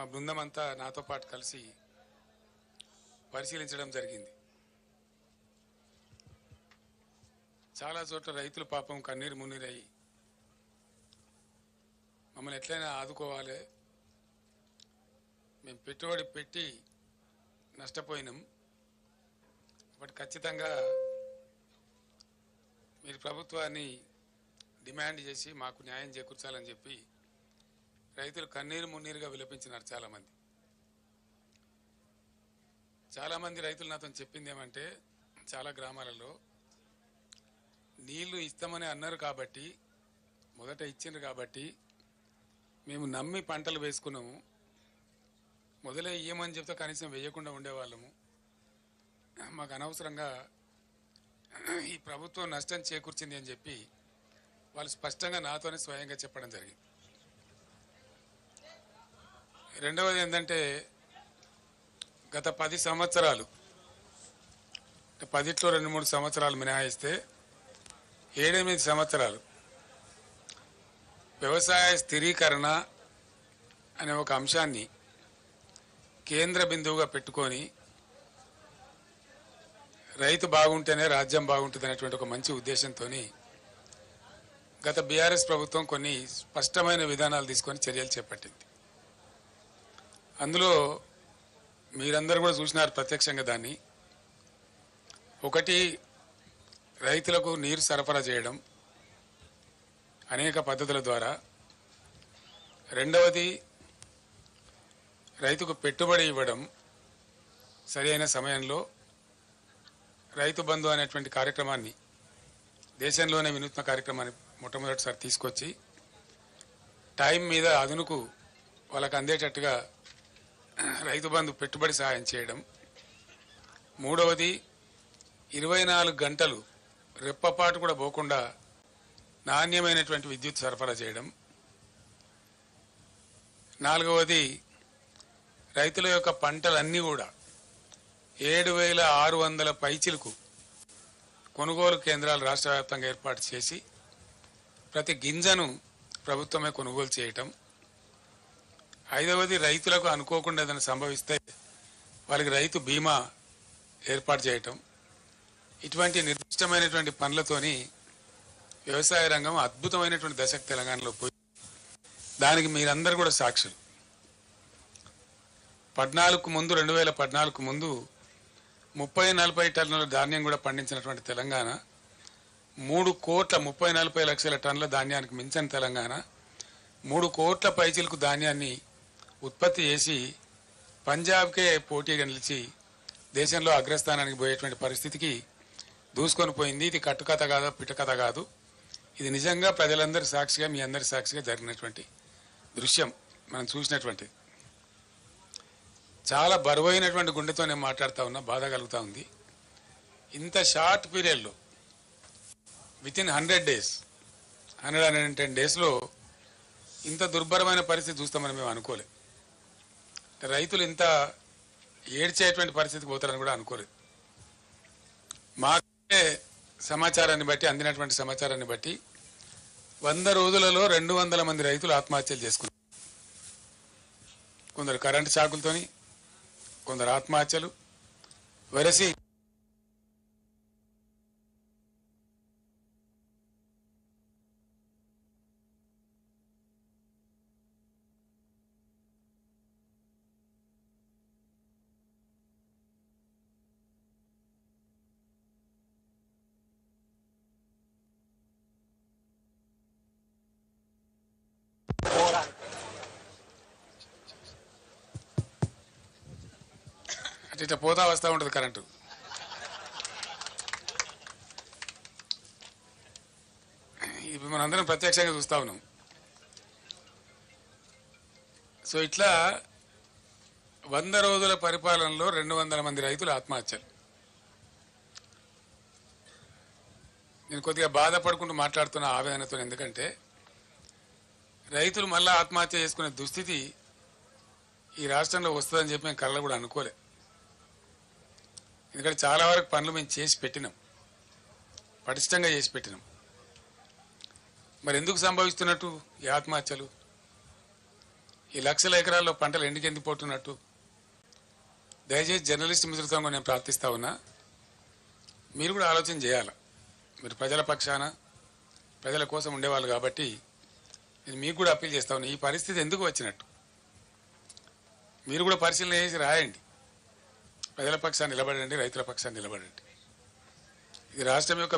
మా బృందం అంతా నాతో పాటు కలిసి పరిశీలించడం జరిగింది. చాలా చోట్ల రైతులు పాపం కన్నీరు మున్నీరయ్యి మమ్మల్ని ఎట్లయినా ఆదుకోవాలి. మేము పెట్టుబడి పెట్టి నష్టపోయినాం. బట్ ఖచ్చితంగా మీరు ప్రభుత్వాన్ని డిమాండ్ చేసి మాకు న్యాయం చేకూర్చాలని చెప్పి రైతులు కన్నీరు మున్నీరుగా విలపించినారు చాలామంది. చాలామంది రైతులు నాతో చెప్పింది ఏమంటే చాలా గ్రామాలలో నీళ్ళు ఇస్తామని అన్నారు కాబట్టి మొదట ఇచ్చిండ్రు కాబట్టి మేము నమ్మి పంటలు వేసుకున్నాము. మొదలే ఇయ్యమని చెప్తే కనీసం వేయకుండా ఉండేవాళ్ళము. మాకు అనవసరంగా ఈ ప్రభుత్వం నష్టం చేకూర్చింది అని చెప్పి వాళ్ళు స్పష్టంగా నాతోనే స్వయంగా చెప్పడం జరిగింది. రెండవది ఏంటంటే గత పది సంవత్సరాలు పదిట్లో రెండు మూడు సంవత్సరాలు మినహాయిస్తే ఏడెనిమిది సంవత్సరాలు వ్యవసాయ స్థిరీకరణ అనే ఒక అంశాన్ని కేంద్ర బిందువుగా పెట్టుకొని రైతు బాగుంటేనే రాజ్యం బాగుంటుంది అనేటువంటి ఒక మంచి ఉద్దేశంతో గత బీఆర్ఎస్ ప్రభుత్వం కొన్ని స్పష్టమైన విధానాలు తీసుకొని చర్యలు చేపట్టింది. అందులో మీరందరూ కూడా చూసినారు ప్రత్యక్షంగా దాన్ని. ఒకటి రైతులకు నీరు సరఫరా చేయడం అనేక పద్ధతుల ద్వారా. రెండవది రైతుకు పెట్టుబడి ఇవ్వడం సరైన సమయంలో రైతు బంధు అనేటువంటి కార్యక్రమాన్ని దేశంలోనే వినూత్న కార్యక్రమాన్ని మొట్టమొదటిసారి తీసుకొచ్చి టైం మీద అదునుకు వాళ్ళకు అందేటట్టుగా రైతు బంధు పెట్టుబడి సహాయం చేయడం. మూడవది ఇరవై నాలుగు గంటలు రెప్పపాటు కూడా పోకుండా నాణ్యమైనటువంటి విద్యుత్ సరఫరా చేయడం. నాలుగవది రైతుల యొక్క పంటలన్నీ కూడా ఏడు వేల ఆరు వందల పైచిలకు కొనుగోలు కేంద్రాలు రాష్ట్ర వ్యాప్తంగా ఏర్పాటు చేసి ప్రతి గింజను ప్రభుత్వమే కొనుగోలు చేయటం. ఐదవది రైతులకు అనుకోకుండా ఏదైనా సంభవిస్తే వాళ్ళకి రైతు బీమా ఏర్పాటు చేయటం ఇటువంటి నిర్దిష్టమైనటువంటి పనులతోని వ్యవసాయ రంగం అద్భుతమైనటువంటి దశకు తెలంగాణలో పోయి దానికి మీరందరూ కూడా సాక్షులు. పద్నాలుగు ముందు రెండు వేల పద్నాలుగు ముందు ముప్పై నలభై టన్నుల ధాన్యం కూడా పండించినటువంటి తెలంగాణ మూడు కోట్ల ముప్పై నలభై లక్షల టన్నుల ధాన్యానికి మించిన తెలంగాణ మూడు కోట్ల పైచిలకు ధాన్యాన్ని ఉత్పత్తి చేసి పంజాబ్కే పోటీగా నిలిచి దేశంలో అగ్రస్థానానికి పోయేటువంటి పరిస్థితికి దూసుకొని పోయింది. ఇది కట్టుకథ కాదు పిటకథ కాదు. ఇది నిజంగా ప్రజలందరి సాక్షిగా మీ అందరి సాక్షిగా జరిగినటువంటి దృశ్యం మనం చూసినటువంటి. చాలా బరువైనటువంటి గుండెతో నేను మాట్లాడుతూ ఉన్నా బాధ కలుగుతూ ఉంది. ఇంత షార్ట్ పీరియడ్లో with in hundred days hundred hundred and ten డేస్లో ఇంత దుర్భరమైన పరిస్థితి చూస్తామని మేము అనుకోలేదు. రైతులు ఇంత ఏడ్చేటువంటి పరిస్థితికి పోతారని కూడా అనుకోలేదు మాకే సమాచారాన్ని బట్టి అందినటువంటి సమాచారాన్ని బట్టి వంద రోజులలో రెండు వందల మంది రైతులు ఆత్మహత్యలు చేసుకున్నారు. కొందరు కరెంటు షాకులతోని కొందరు ఆత్మహత్యలు వరసి అటు ఇట్లా పోతా వస్తూ ఉంటుంది కరెంటు ఇప్పుడు మనందరం ప్రత్యక్షంగా చూస్తా ఉన్నాం. సో ఇట్లా వంద రోజుల పరిపాలనలో రెండు వందల మంది రైతులు ఆత్మహత్యలు. నేను కొద్దిగా బాధపడుకుంటూ మాట్లాడుతున్న ఆవేదనతో ఎందుకంటే రైతులు మళ్ళా ఆత్మహత్య చేసుకునే దుస్థితి ఈ రాష్ట్రంలో వస్తుందని చెప్పి మేము కళ్ళ కూడా అనుకోలే. ఎందుకంటే చాలా వరకు పనులు మేము చేసి పెట్టినాం. పటిష్టంగా చేసి పెట్టినాం. మరి ఎందుకు సంభవిస్తున్నట్టు ఈ ఆత్మహత్యలు? ఈ లక్షల ఎకరాల్లో పంటలు ఎందుకు పోతున్నట్టు దయచేసి జర్నలిస్ట్ మిత్రులతో నేను ప్రార్థిస్తా ఉన్నా. మీరు కూడా ఆలోచన చేయాలి? మీరు ప్రజల పక్షాన ప్రజల కోసం ఉండేవాళ్ళు కాబట్టి నేను మీకు కూడా అప్పీల్ చేస్తా ఉన్నా. ఈ పరిస్థితి ఎందుకు వచ్చినట్టు? మీరు కూడా పరిశీలన చేసి రాయండి. ప్రజల పక్షాన్ని నిలబడండి రైతుల పక్షాన్ని నిలబడండి. ఇది రాష్ట్రం యొక్క